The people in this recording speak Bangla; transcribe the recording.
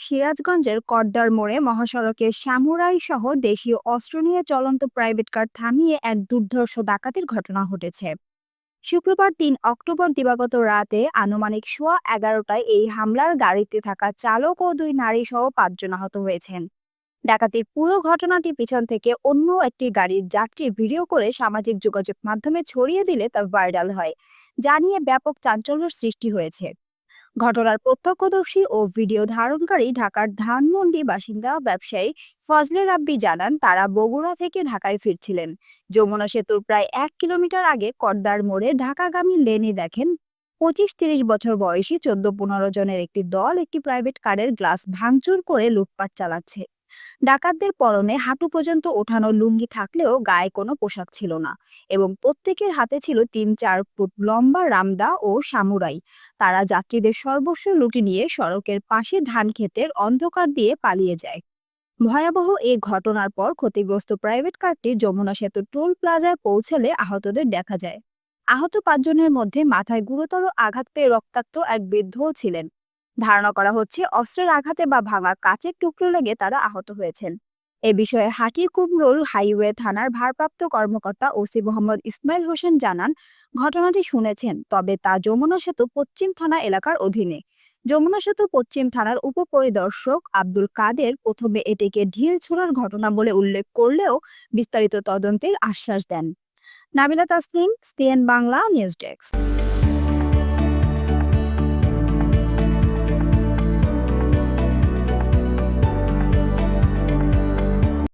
সিরাজগঞ্জের কড্ডার মোড়ে মহাসড়কে সামুরাই সহ দেশীয় অস্ত্র নিয়ে চলন্ত প্রাইভেট কার থামিয়ে এক দুর্ধর্ষ ডাকাতির ঘটনা ঘটেছে। শুক্রবার তিন অক্টোবর দিবাগত রাতে আনুমানিক সোয়া এগারোটায় এই হামলার গাড়িতে থাকা চালক ও দুই নারী সহ পাঁচজন আহত হয়েছেন। ডাকাতির পুরো ঘটনাটি পিছন থেকে অন্য একটি গাড়ির যাত্রী ভিডিও করে সামাজিক যোগাযোগ মাধ্যমে ছড়িয়ে দিলে তা ভাইরাল হয়। যা নিয়ে ব্যাপক চাঞ্চল্যের সৃষ্টি হয়েছে। ঘটনার প্রত্যক্ষদর্শী ও ভিডিও ধারণকারী ঢাকার ধানমন্ডি বাসিন্দা ব্যবসায়ী ফজলে রাব্বি জানান, তারা বগুড়া থেকে ঢাকায় ফিরছিলেন। যমুনা সেতুর প্রায় এক কিলোমিটার আগে কর্দার মোড়ে ঢাকাগামী লেনে দেখেন পঁচিশ তিরিশ বছর বয়সী চোদ্দ পনেরো জনের একটি দল একটি প্রাইভেট কারের গ্লাস ভাঙচুর করে লুটপাট চালাচ্ছে। ডাকাতদের পরনে হাঁটু পর্যন্ত ওঠানো লুঙ্গি থাকলেও গায়ে কোনো পোশাক ছিল না এবং প্রত্যেকের হাতে ছিল তিন চার ফুট লম্বা রামদা ও সামুরাই। তারা যাত্রীদের সর্বস্ব লুটি নিয়ে সড়কের পাশে ধান ক্ষেতের অন্ধকার দিয়ে পালিয়ে যায়। ভয়াবহ এই ঘটনার পর ক্ষতিগ্রস্ত প্রাইভেট কারটি যমুনা সেতু টোল প্লাজায় পৌঁছালে আহতদের দেখা যায়। আহত পাঁচজনের মধ্যে মাথায় গুরুতর আঘাত পেয়ে রক্তাক্ত এক বৃদ্ধও ছিলেন। ধারণা করা হচ্ছে অস্ত্রের আঘাতে বা ভাঙা কাচের টুকরো লেগে তারা আহত হয়েছেন। এ বিষয়ে হাটি কুমরুল হাইওয়ে থানার ভারপ্রাপ্ত কর্মকর্তা ওসি মোহাম্মদ ইসমাইল হোসেন জানান, ঘটনাটি শুনেছেন, তবে তা যমুনা সেতু পশ্চিম থানা এলাকার অধীনে। যমুনা সেতু পশ্চিম থানার উপপরিদর্শক আব্দুল কাদের প্রথমে এটিকে ঢিল ছোড়ার ঘটনা বলে উল্লেখ করলেও বিস্তারিত তদন্তের আশ্বাস দেন। Nabila Taslim, CN Bangla, news desk.